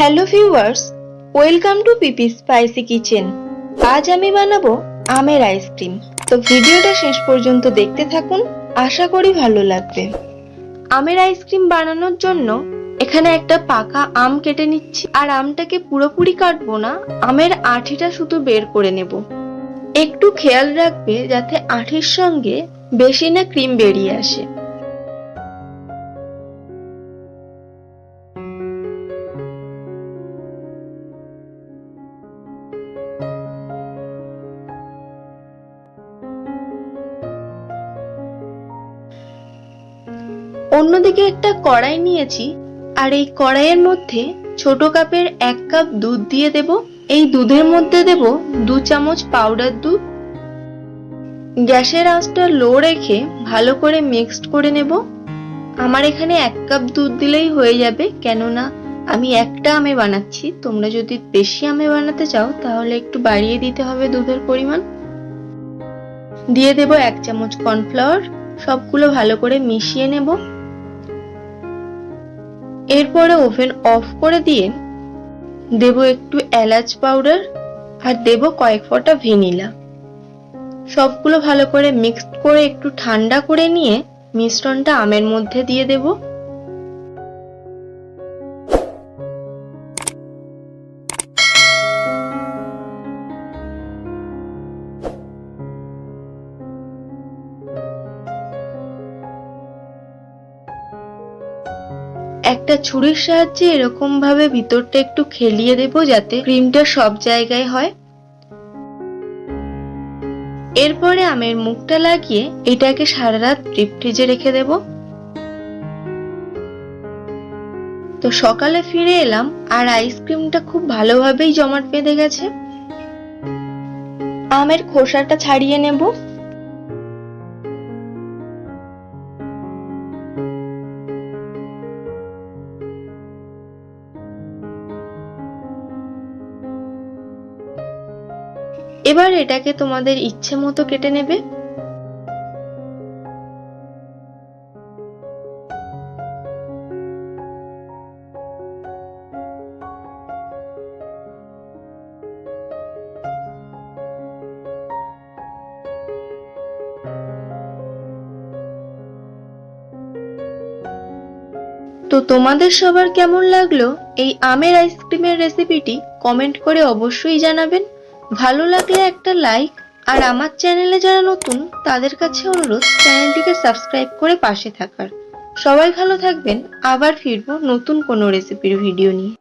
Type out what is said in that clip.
Hello viewers, welcome to PP spicy kitchen. আজ আমি বানাবো আমের আইসক্রিম তো ভিডিওটা শেষ পর্যন্ত দেখতে থাকুন, আশা করি ভালো লাগবে। আমের আইসক্রিম বানানোর জন্য এখানে একটা পাকা আম কেটে নিচ্ছি। আর আমটাকে পুরোপুরি কাটবো না, আমের আঠিটা শুধু বের করে নেব। একটু খেয়াল রাখবে যাতে আঠির সঙ্গে বেশি না ক্রিম বেরিয়ে আসে। অন্যদিকে একটা কড়াই নিয়েছি, আর এই কড়াইয়ের মধ্যে ছোট কাপের এক কাপ দুধ দিয়ে দেব। এই দুধের মধ্যে দেব দু চামচ পাউডার দুধ। গ্যাসের আঁচটা লো রেখে ভালো করে মিক্সড করে নেব। আমার এখানে এক কাপ দুধ দিলেই হয়ে যাবে, কেননা আমি একটা আমে বানাচ্ছি। তোমরা যদি বেশি আমে বানাতে চাও, তাহলে একটু বাড়িয়ে দিতে হবে দুধের পরিমাণ। দিয়ে দেব এক চামচ কর্নফ্লাওয়ার সবগুলো ভালো করে মিশিয়ে নেব। এরপরে ওভেন অফ করে দিয়ে দেব একটু এলাচ পাউডার আর দেব কয়েক ফোঁটা ভ্যানিলা। সবগুলো ভালো করে মিক্সড করে একটু ঠান্ডা করে নিয়ে মিশ্রণটা আমের মধ্যে দিয়ে দেব। একটা ছুরির সাহায্যে এরকম ভাবে ভিতরটা একটু খেলিয়ে দেব যাতে ক্রিমটা সব জায়গায় হয়। এরপরে আমের মুখটা লাগিয়ে এটাকে সারা রাত ডিপ ফ্রিজে রেখে দেব। তো সকালে ফিরে এলাম আর আইসক্রিমটা খুব ভালোভাবেই জমাট বেঁধে গেছে। আমের খোসাটা ছাড়িয়ে নেব। এবার এটাকে তোমাদের ইচ্ছে মতো কেটে নেবে। তো তোমাদের সবার কেমন লাগল এই আমের আইসক্রিমের রেসিপিটি কমেন্ট করে অবশ্যই জানাবেন। ভালো লাগলে একটা লাইক আর আমার চ্যানেলে যারা নতুন, তাদের কাছে অনুরোধ চ্যানেলটিকে সাবস্ক্রাইব করে পাশে থাকার। সবাই ভালো থাকবেন, আবার ফিরবো নতুন কোনো রেসিপির ভিডিও নিয়ে।